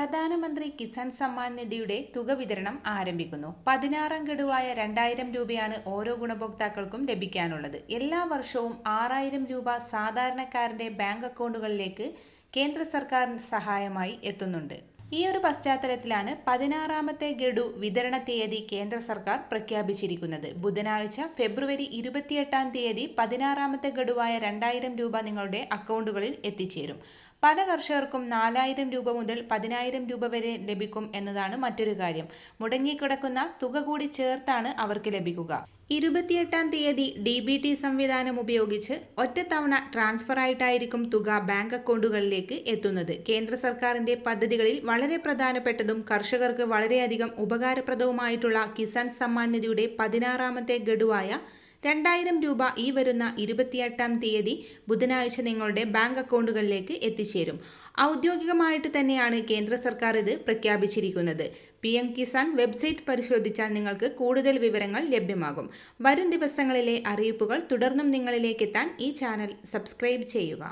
പ്രധാനമന്ത്രി കിസാൻ സമ്മാൻ നിധിയുടെ തുക വിതരണം ആരംഭിക്കുന്നു. പതിനാറാം ഗഡുവായ രണ്ടായിരം രൂപയാണ് ഓരോ ഗുണഭോക്താക്കൾക്കും ലഭിക്കാനുള്ളത്. എല്ലാ വർഷവും ആറായിരം രൂപ സാധാരണക്കാരന്റെ ബാങ്ക് അക്കൗണ്ടുകളിലേക്ക് കേന്ദ്ര സർക്കാർ സഹായമായി എത്തുന്നുണ്ട്. ഈ ഒരു പശ്ചാത്തലത്തിലാണ് പതിനാറാമത്തെ ഗഡു വിതരണ തീയതി കേന്ദ്ര സർക്കാർ പ്രഖ്യാപിച്ചിരിക്കുന്നത്. ബുധനാഴ്ച ഫെബ്രുവരി ഇരുപത്തിയെട്ടാം തീയതി പതിനാറാമത്തെ ഗഡുവായ രണ്ടായിരം രൂപ നിങ്ങളുടെ അക്കൗണ്ടുകളിൽ എത്തിച്ചേരും. പല കർഷകർക്കും നാലായിരം രൂപ മുതൽ പതിനായിരം രൂപ വരെ ലഭിക്കും എന്നതാണ് മറ്റൊരു കാര്യം. മുടങ്ങിക്കിടക്കുന്ന തുക കൂടി ചേർത്താണ് അവർക്ക് ലഭിക്കുക. ഇരുപത്തിയെട്ടാം തീയതി ഡി ബി ടി സംവിധാനം ഉപയോഗിച്ച് ഒറ്റത്തവണ ട്രാൻസ്ഫർ ആയിട്ടായിരിക്കും തുക ബാങ്ക് അക്കൗണ്ടുകളിലേക്ക് എത്തുന്നത്. കേന്ദ്ര സർക്കാരിന്റെ പദ്ധതികളിൽ വളരെ പ്രധാനപ്പെട്ടതും കർഷകർക്ക് വളരെയധികം ഉപകാരപ്രദവുമായിട്ടുള്ള കിസാൻ സമ്മാൻ നിധിയുടെ പതിനാറാമത്തെ ഗഡുവായ രണ്ടായിരം രൂപ ഈ വരുന്ന ഇരുപത്തിയെട്ടാം തീയതി ബുധനാഴ്ച നിങ്ങളുടെ ബാങ്ക് അക്കൗണ്ടുകളിലേക്ക് എത്തിച്ചേരും. ഔദ്യോഗികമായിട്ട് തന്നെയാണ് കേന്ദ്ര സർക്കാർ ഇത് പ്രഖ്യാപിച്ചിരിക്കുന്നത്. പി എം കിസാൻ വെബ്സൈറ്റ് പരിശോധിച്ചാൽ നിങ്ങൾക്ക് കൂടുതൽ വിവരങ്ങൾ ലഭ്യമാകും. വരും ദിവസങ്ങളിലെ അറിയിപ്പുകൾ തുടർന്നും നിങ്ങളിലേക്ക് എത്താൻ ഈ ചാനൽ സബ്സ്ക്രൈബ് ചെയ്യുക.